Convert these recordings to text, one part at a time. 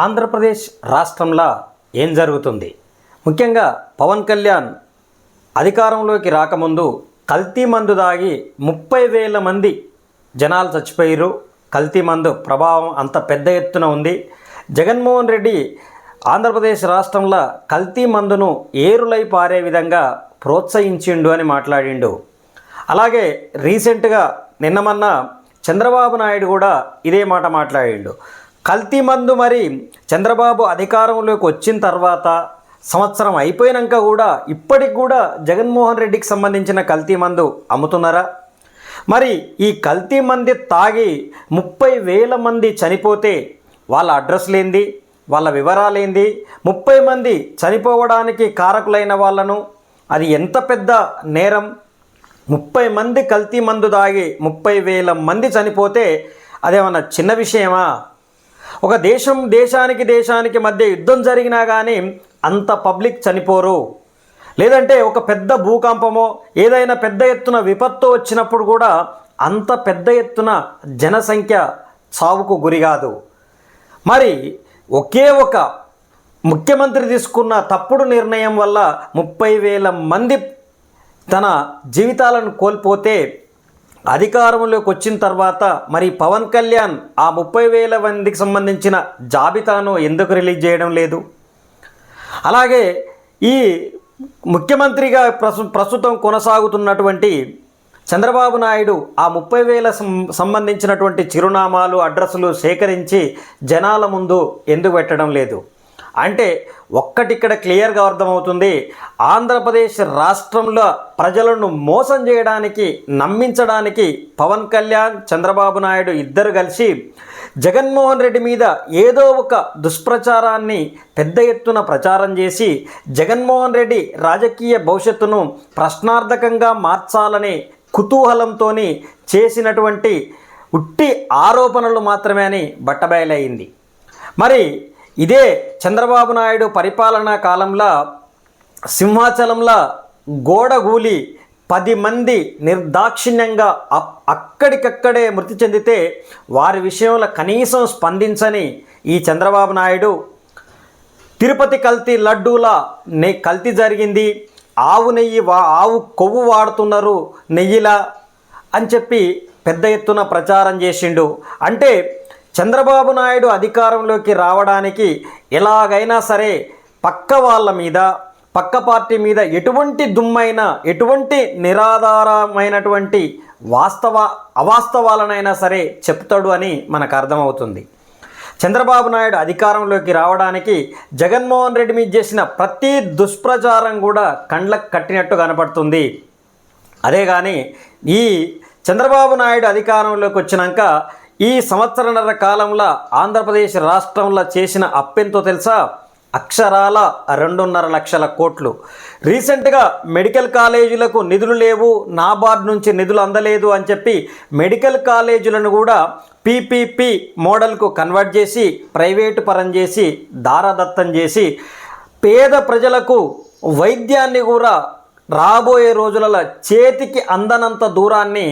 ఆంధ్రప్రదేశ్ రాష్ట్రంలో ఏం జరుగుతుంది? ముఖ్యంగా పవన్ కళ్యాణ్ అధికారంలోకి రాకముందు కల్తీ మందు దాగి ముప్పై వేల మంది జనాలు చచ్చిపోయారు కల్తీ మందు ప్రభావం అంత పెద్ద ఎత్తున ఉంది. జగన్మోహన్ రెడ్డి ఆంధ్రప్రదేశ్ రాష్ట్రంలో కల్తీ మందును ఏరులై పారే విధంగా ప్రోత్సహించిండు అని మాట్లాడిండు. అలాగే రీసెంట్గా నిన్న మొన్న చంద్రబాబు నాయుడు కూడా ఇదే మాట మాట్లాడిండు. కల్తీ మందు మరి చంద్రబాబు అధికారంలోకి వచ్చిన తర్వాత సంవత్సరం అయిపోయినాక కూడా ఇప్పటికి కూడా జగన్మోహన్ రెడ్డికి సంబంధించిన కల్తీ మందు అమ్ముతున్నారా? మరి ఈ కల్తీ మంది తాగి ముప్పై వేల మంది చనిపోతే వాళ్ళ అడ్రస్ లేంది వాళ్ళ వివరాలేంది? ముప్పై మంది చనిపోవడానికి కారకులైన వాళ్ళను అది ఎంత పెద్ద నేరం? ముప్పై మంది కల్తీ మందు తాగి ముప్పై వేల మంది చనిపోతే అదేమన్నా చిన్న విషయమా? ఒక దేశం దేశానికి దేశానికి మధ్య యుద్ధం జరిగినా కానీ అంత పబ్లిక్ చనిపోరు. లేదంటే ఒక పెద్ద భూకంపమో ఏదైనా పెద్ద ఎత్తున విపత్తు వచ్చినప్పుడు కూడా అంత పెద్ద ఎత్తున జనసంఖ్య సావుకు గురికాదు మరి ఒకే ఒక ముఖ్యమంత్రి తీసుకున్న తప్పుడు నిర్ణయం వల్ల ముప్పై వేల మంది తన జీవితాలను కోల్పోతే అధికారంలోకి వచ్చిన తర్వాత మరి పవన్ కళ్యాణ్ ఆ ముప్పై వేల మందికి సంబంధించిన జాబితాను ఎందుకు రిలీజ్ చేయడం లేదు? అలాగే ఈ ముఖ్యమంత్రిగా ప్రసు ప్రస్తుతం కొనసాగుతున్నటువంటి చంద్రబాబు నాయుడు ఆ ముప్పై వేల సం- సంబంధించినటువంటి చిరునామాలు అడ్రస్లు సేకరించి జనాల ముందు ఎందుకు పెట్టడం లేదు? అంటే ఒక్కటిక్కడ క్లియర్గా అర్థమవుతుంది. ఆంధ్రప్రదేశ్ రాష్ట్రంలో ప్రజలను మోసం చేయడానికి నమ్మించడానికి పవన్ కళ్యాణ్ చంద్రబాబు నాయుడు ఇద్దరు కలిసి జగన్మోహన్ రెడ్డి మీద ఏదో ఒక దుష్ప్రచారాన్ని పెద్ద ఎత్తున ప్రచారం చేసి జగన్మోహన్ రెడ్డి రాజకీయ భవిష్యత్తును ప్రశ్నార్థకంగా మార్చాలనే కుతూహలంతో చేసినటువంటి ఉట్టి ఆరోపణలు మాత్రమే అని బట్టబయలైంది మరి ఇదే చంద్రబాబు నాయుడు పరిపాలనా కాలంలో సింహాచలంలో గోడగూలి పది మంది నిర్దాక్షిణ్యంగా అక్కడికక్కడే మృతి చెందితే వారి విషయంలో కనీసం స్పందించని ఈ చంద్రబాబు నాయుడు. తిరుపతి కల్తీ లడ్డూల నే కల్తీ జరిగింది. ఆవు నెయ్యి వా ఆవు కొవ్వు వాడుతున్నారు నెయ్యిలా అని చెప్పి పెద్ద ఎత్తున ప్రచారం చేసిండు. అంటే చంద్రబాబు నాయుడు అధికారంలోకి రావడానికి ఎలాగైనా సరే పక్క వాళ్ళ మీద పక్క పార్టీ మీద ఎటువంటి దుమ్మైన ఎటువంటి నిరాధారమైనటువంటి వాస్తవ అవాస్తవాలనైనా సరే చెప్తాడు అని మనకు అర్థమవుతుంది. చంద్రబాబు నాయుడు అధికారంలోకి రావడానికి జగన్మోహన్ రెడ్డి మీద చేసిన ప్రతి దుష్ప్రచారం కూడా కండ్లకు కట్టినట్టు కనపడుతుంది. అదే కానీ ఈ చంద్రబాబు నాయుడు అధికారంలోకి వచ్చినాక ఈ సంవత్సరన్నర కాలంలో ఆంధ్రప్రదేశ్ రాష్ట్రంలో చేసిన అప్పెంతో తెలుసా? అక్షరాల రెండున్నర లక్షల కోట్లు. రీసెంట్గా మెడికల్ కాలేజీలకు నిధులు లేవు నాబార్డ్ నుంచి నిధులు అందలేదు అని చెప్పి మెడికల్ కాలేజీలను కూడా పీపీపీ మోడల్కు కన్వర్ట్ చేసి ప్రైవేటు పరం చేసి దారాదత్తం చేసి పేద ప్రజలకు వైద్యాన్ని కూడా రాబోయే రోజులలో చేతికి అందనంత దూరాన్ని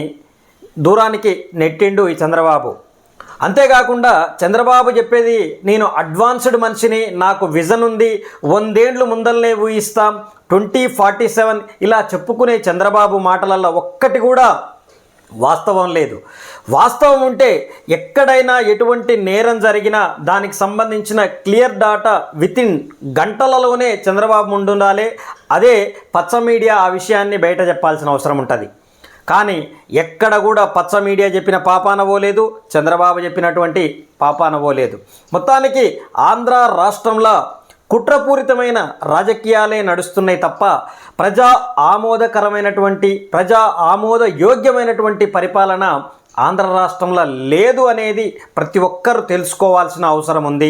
దూరానికి నెట్టిండు ఈ చంద్రబాబు. అంతేకాకుండా చంద్రబాబు చెప్పేది నేను అడ్వాన్స్డ్ మనిషిని నాకు విజన్ ఉంది వందేండ్లు ముందల్నే ఊహిస్తాం ట్వంటీ ఫార్టీ సెవెన్ ఇలా చెప్పుకునే చంద్రబాబు మాటలలో ఒక్కటి కూడా వాస్తవం లేదు. వాస్తవం ఉంటే ఎక్కడైనా ఎటువంటి నేరం జరిగినా దానికి సంబంధించిన క్లియర్ డాటా వితిన్ గంటలలోనే చంద్రబాబు ముందుండాలి. అదే పచ్చ మీడియా ఆ విషయాన్ని బయట చెప్పాల్సిన అవసరం ఉంటుంది. కానీ ఎక్కడ కూడా పచ్చ మీడియా చెప్పిన పాపానవో లేదు చంద్రబాబు చెప్పినటువంటి పాపానవో లేదు. మొత్తానికి ఆంధ్ర రాష్ట్రంలో కుట్రపూరితమైన రాజకీయాలే నడుస్తున్నాయి తప్ప ప్రజా ఆమోదకరమైనటువంటి ప్రజా ఆమోద యోగ్యమైనటువంటి పరిపాలన ఆంధ్ర రాష్ట్రంలో లేదు అనేది ప్రతి ఒక్కరూ తెలుసుకోవాల్సిన అవసరం ఉంది.